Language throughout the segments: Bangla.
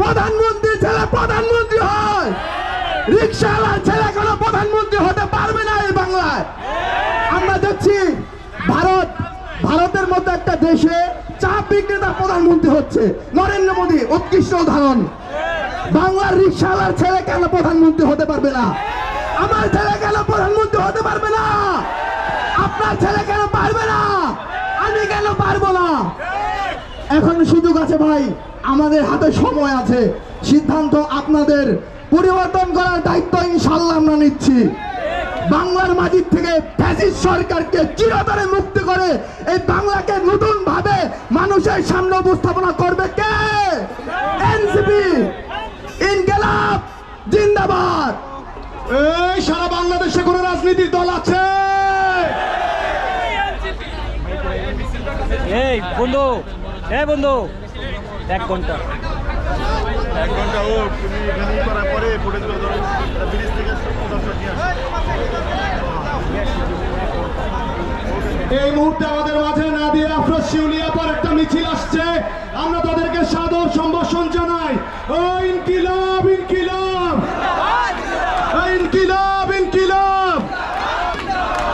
প্রধানমন্ত্রী ছেলে প্রধানমন্ত্রী হয়। রিক্সাওয়ালার ছেলে কোনো প্রধানমন্ত্রী হতে পারবে না এই বাংলায়। আমরা দেখছি ভারত, ভারতের মতো একটা দেশে চা বিক্রেতা প্রধানমন্ত্রী হচ্ছে। নরেন্দ্র মোদী, উৎকৃষ্ট উদাহরণ। বাংলার রিক্সাওয়ালার ছেলে কেন প্রধানমন্ত্রী হতে পারবে না? আমার ছেলে কেন প্রধানমন্ত্রী হতে পারবে না? আপনার ছেলে কেন পারবে না? আমি কেন পারব না? এখন সুযোগ আছে ভাই। আমাদের হাতে সময় আছে। সিদ্ধান্ত আপনাদের। পরিবর্তন করার দায়িত্ব ইনশাল্লাহ আমরা নিচ্ছি। বাংলার মাটির থেকে ফ্যাসিস্ট সরকারকে চিরতরে মুক্তি করে এই বাংলাকে নতুন ভাবে মানুষের সামনে উপস্থাপনা করবে কে? এনসিপি ইনকেলাব জিন্দাবাদ। এই সারা বাংলাদেশে কোন রাজনীতির দল আছে? এই বন্ধু এ বন্ধু। এক ঘণ্টা। এক ঘণ্টা হোক তুমি এখানেই করার পরে ফুটেজগুলো ধরো ব্রিজ থেকে দর্শক নিয়ে এই মুহূর্তে আমাদের মাঝে নাদিয়া আফরোজ শিউলিয়া পর একটা মিছিল আসছে। আমরা তাদেরকে সাদর সম্ভাষণ জানাই। ও ইনকিলাব ইনকিলাব! ইনকিলাব ইনকিলাব!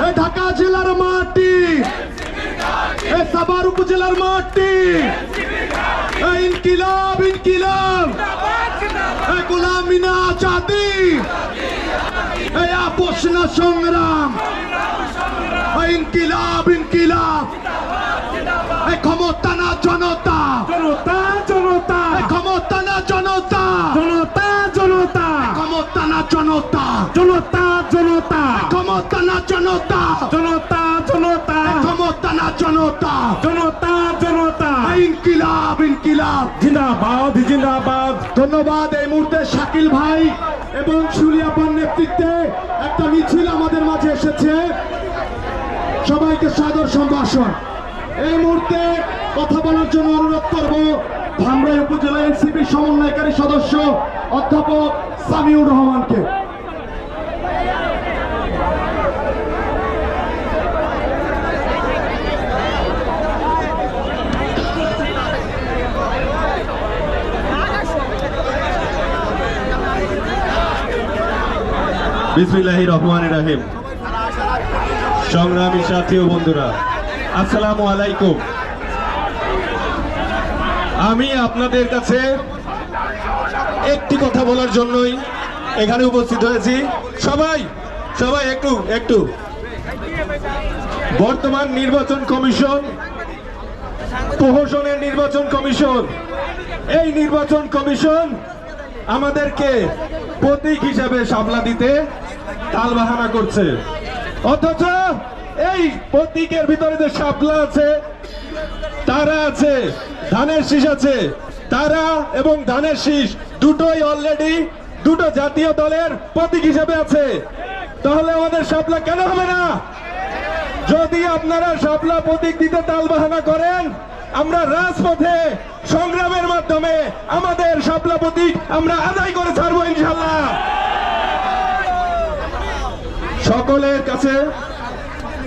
এই ঢাকা জেলার মাটি। এই সাভার উপজেলার মাটি। এই ইনকিলাব ইনকিলাব। এই গোলামিনা চাঁদি এই আপোষ না সংগ্রাম। ইনকিলাব ইনকিলাব। ক্ষমতা না জনতা। জনতা জনতা। ক্ষমতা না জনতা। জনতা জনতা। ক্ষমতা না জনতা। জনতা জনতা। ক্ষমতা না জনতা। জনতা জনতা। ক্ষমতা না জনতা। জনতা ইনকিলাব ইনকিলাব। জিন্দাবাদ জিন্দাবাদ। ধন্যবাদ এই মুহূর্তে শাকিল ভাই এবং সুলিয়াপার নেতৃত্বে একটা মিছিল আমাদের মাঝে এসেছে। সবাইকে সাদর সম্ভাষণ। এই মুহূর্তে কথা বলার জন্য অনুরোধ করব ধামরাই উপজেলা এনসিপি সমন্বয়কারী সদস্য অধ্যাপক সামিউর রহমানকে। বিসমিল্লাহির রহমান রাহিম। সংগ্রামী সাথী ও বন্ধুরা, আসসালামু আলাইকুম। আমি আপনাদের কাছে একটি কথা বলার জন্যই এখানে উপস্থিত হয়েছি। সবাই সবাই একটু একটু। বর্তমান নির্বাচন কমিশন, প্রহসনের নির্বাচন কমিশন, এই নির্বাচন কমিশন আমাদেরকে প্রতীক হিসাবে সামলা দিতে তালবাহানা করছে। অথচ এই প্রতীকের ভিতরে যে শাপলা আছে, তারা আছে, ধানের শীষ আছে। তারা এবং ধানের শীষ দুটোই অলরেডি দুটো জাতীয় দলের প্রতীক হিসাবে আছে। তাহলে আমাদের শাপলা কেন হবে না? যদি আপনারা শাপলা প্রতীক দিতে তালবাহানা করেন, আমরা রাজপথে সংগ্রামের মাধ্যমে আমাদের শাপলা প্রতীক আমরা আদায় করে ছাড়বো ইনশাল্লাহ সকলের কাছে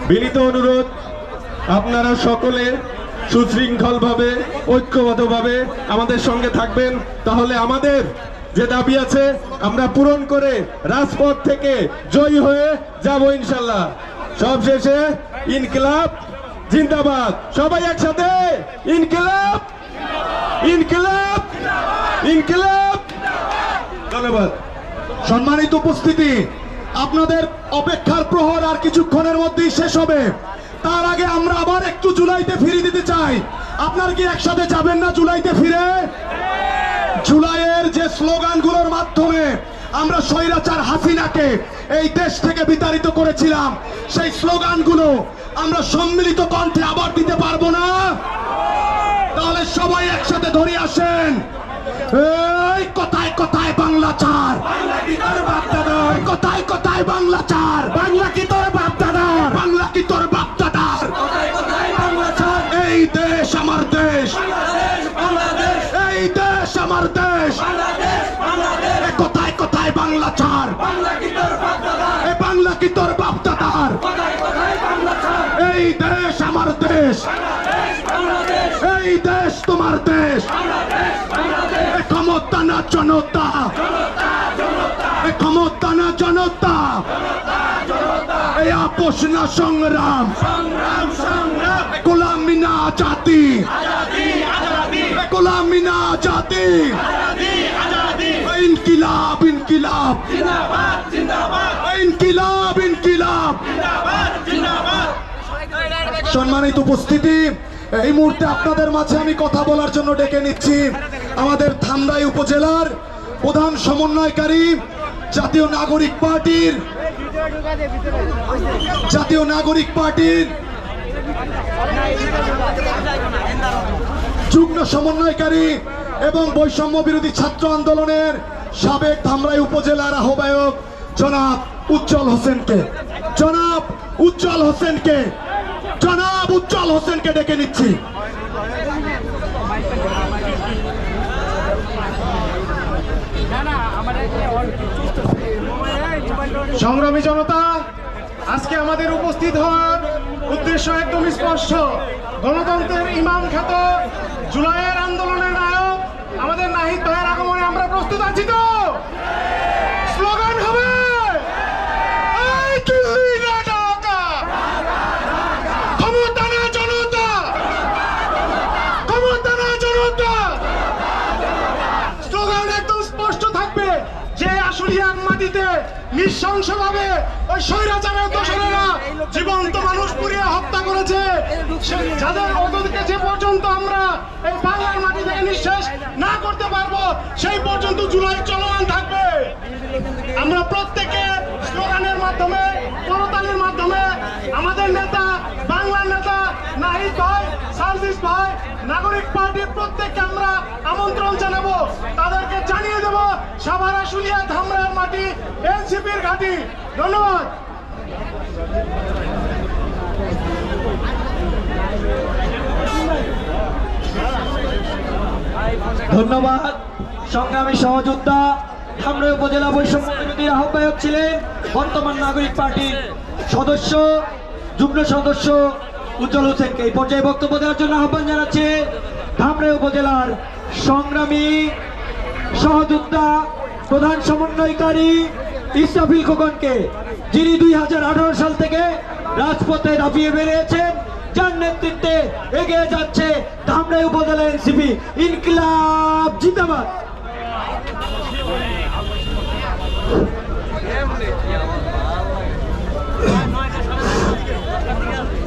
বিনীত অনুরোধ, আপনারা সকলে সুশৃঙ্খলভাবে, ঐক্যবদ্ধভাবে আমাদের সঙ্গে থাকবেন। তাহলে আমাদের যে দাবি আছে, আমরা পূরণ করে রাজপথ থেকে জয়ী হয়ে যাব ইনশাল্লাহ। সব শেষে ইনকিলাব, জিন্দাবাদ। সবাই একসাথে, ইনকিলাব ইনকিলাব ইনকিলাব। ধন্যবাদ। সম্মানিত উপস্থিতি আপনাদের অপেক্ষার প্রহর আর কিছুক্ষণের মধ্যেই শেষ হবে। তার আগে আমরা আবার একটু জুলাইতে ফিরে দিতে চাই। আপনার কি একসাথে যাবেন না জুলাইতে ফিরে? জুলাইয়ের যে স্লোগানগুলোর মাধ্যমে আমরা স্বৈরাচার হাসিনাকে এই দেশ থেকে বিতাড়িত করেছিলাম, সেই স্লোগানগুলো আমরা সম্মিলিত কণ্ঠে আবার দিতে পারব না। তাহলে সবাই একসাথে ধরে আসেন। এই কথায় কোথায় বাংলা চার বাংলা কোথায় বাংলা চার? বাংলা কি তোর বাপ দাদার বাংলা কি তোর বাপ দাদার এই দেশ আমার দেশ। এই দেশ আমার দেশ। কোথায় কোথায় বাংলা চার? বাংলা কি তোর বাপ দাদার এই দেশ আমার দেশ। এই দেশ তোমার দেশ। ক্ষমতা না জনতা। জনতা এই আপোষ না সংগ্রাম গোলামি না জাতি গোলামি না জাতি। ইনকিলাব ইনকিলাব। ইনকিলাব ইনকিলাব। সম্মানিত উপস্থিতি এই মুহূর্তে আপনাদের মাঝে আমি কথা বলার জন্য ডেকে নিচ্ছি আমাদের ধামরাই উপজেলার প্রধান সমন্বয়কারী জাতীয় নাগরিক পার্টির জাতীয় নাগরিক পার্টির যুগ্ম সমন্বয়কারী এবং বৈষম্য বিরোধী ছাত্র আন্দোলনের সাবেক ধামরাই উপজেলার আহ্বায়ক জনাব উজ্জ্বল হোসেনকে। জনাব উজ্জ্বল হোসেনকে। জনাব উজ্জ্বল হোসেনকে ডেকে নিচ্ছি। সংগ্রামী জনতা, আজকে আমাদের উপস্থিত হওয়ার উদ্দেশ্য একদম স্পষ্ট। গণতন্ত্রের ইমাম খ্যাত জুলাইয়ের আন্দোলনের নায়ক, আমাদের নাহিদ ভাইয়ের আগমনে আমরা প্রস্তুত আছি তো স্লোগান হবে এই দিল্লি না ঢাকা! ক্ষমতা না জনতা ক্ষমতা না জনতা স্লোগান একদম স্পষ্ট থাকবে যে আশুলিয়ার মাটিতে নৃশংসভাবে ওই স্বৈরাচারের দোষরেরা জীবন্ত মানুষ পুড়িয়ে হত্যা করেছে। যাদের ওদেরকে যে পর্যন্ত আমরা এই বাংলার মাটি থেকে নিঃশেষ না করতে পারব, সেই পর্যন্ত জুলাই চলমান থাকবে। আমরা প্রত্যেকে স্লোগানের মাধ্যমে করতালির মাধ্যমে আমাদের নেতা আমরা ধন্যবাদ। সংগ্রামী সহযোদ্ধা, ধামরাই উপজেলা বৈষম্য বিরোধীর আহ্বায়ক ছিলেন বর্তমান নাগরিক পার্টির সদস্য, যুগ্ম সদস্য উজ্জ্বল হোসেনকে এই পর্যায়ে বক্তব্য দেওয়ার জন্য আহ্বান জানাচ্ছে ধামরাই উপজেলার সংগ্রামী সহযোদ্ধা, প্রধান সমন্বয়কারী ইসরাফিল খোকনকে, যিনি দুই হাজার আঠারো সাল থেকে রাজপথে দাপিয়ে বেরিয়েছেন, যার নেতৃত্বে এগিয়ে যাচ্ছে ধামরাই উপজেলা এনসিপি। ইনকিলাব জিন্দাবাদ।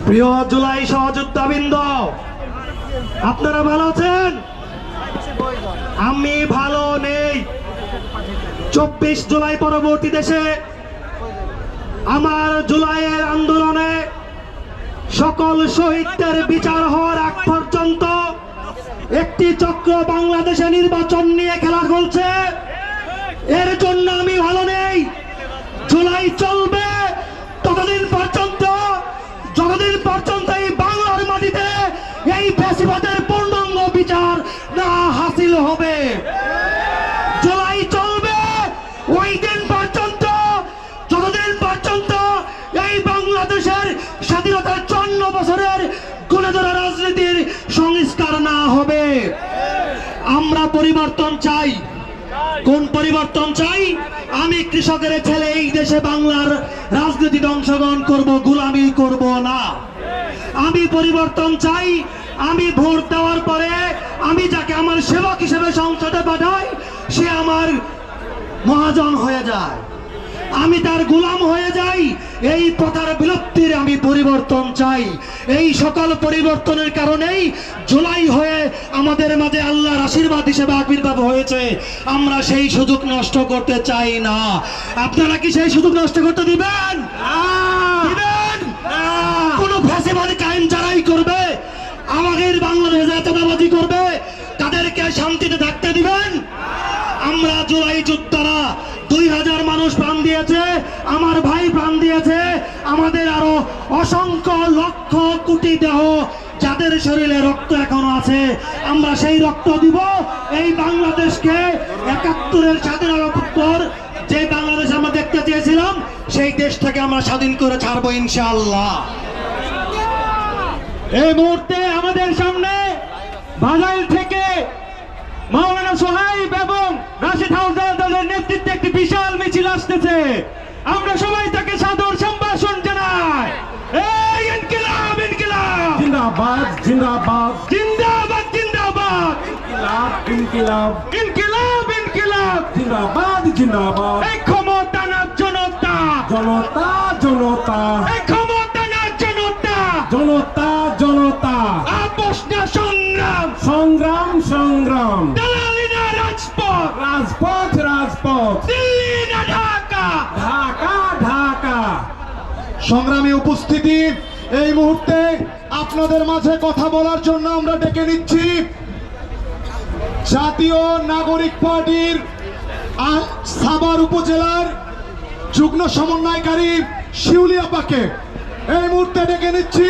প্রিয় জুলাই সহযোদ্ধাবৃন্দ, আপনারা ভালো আছেন? আমি ভালো নেই। চব্বিশ জুলাই পরবর্তী দেশে আমার জুলাইয়ের আন্দোলনে সকল শহীদদের বিচার হওয়ার আগ পর্যন্ত একটি চক্র বাংলাদেশে নির্বাচন নিয়ে খেলা চলছে। এর হবে। আমরা পরিবর্তন চাই। কোন পরিবর্তন চাই? আমি কৃষকের ছেলে এই দেশে বাংলার রাজনীতিতে অংশগ্রহণ করব, গোলামি করব না। আমি পরিবর্তন চাই। আমি ভোট দেওয়ার পরে আমি যাকে আমার সেবক হিসেবে সংসদে পাঠাই, সে আমার মহাজন হয়ে যায়। আমি তার গোলাম হয়ে যাই। এই প্রথার বিলুপ্তির আমি পরিবর্তন চাই। এই সকল পরিবর্তনের কারণেই জুলাই হয়ে আমাদের মাঝে আল্লাহর আশীর্বাদ হিসেবে আবির্ভাব হয়েছে। আমরা সেই সুযোগ নষ্ট করতে চাই না। আপনারা কি সেই সুযোগ নষ্ট করতে দিবেন? দিবেন? কোন ফ্যাসিবাদী কায়েম যারাই করবে আমাদের বাংলাদেশে চাঁদাবাজি করবে তাদেরকে শান্তিতে থাকতে দিবেন? আমরা জুলাই যোদ্ধারা হাজার মানুষ প্রাণ দিয়েছে, আমার ভাই প্রাণ দিয়েছে, আমাদের আরও অসংখ্য লক্ষ কোটি দেহ যাদের শরীরে রক্ত এখনও আছে, আমরা সেই রক্ত দিব। এই বাংলাদেশকে একাত্তরের স্বাধীনতার যে বাংলাদেশ আমরা দেখতে চেয়েছিলাম, সেই দেশ থেকে আমরা স্বাধীন করে ছাড়বো ইনশাআল্লাহ। এই মুহূর্তে আমাদের সামনে বাজাইল থেকে মাওলানা সোহাইব এবং মিছিল আসতেছে। আমরা সবাই তাকে সাদর সম্ভাষণ জানাই। এই ইনকিলাব ইনকিলাব। জিন্দাবাদ জিন্দাবাদ। জিন্দাবাদ জিন্দাবাদ। ইনকিলাব ইনকিলাব। ইনকিলাব ইনকিলাব। জিন্দাবাদ জিন্দাবাদ। এই ক্ষমতা না জনতা। জনতা জনতা। এই ক্ষমতা না জনতা। জনতা। জনতা সংগ্রামী উপস্থিতি, এই মুহূর্তে আপনাদের মাঝে কথা বলার জন্য আমরা ডেকে নিচ্ছি জাতীয় নাগরিক পার্টির সাভার উপজেলার যুগ্ম সমন্বয়কারী শিউলিয়াপাকে এই মুহূর্তে ডেকে নিচ্ছি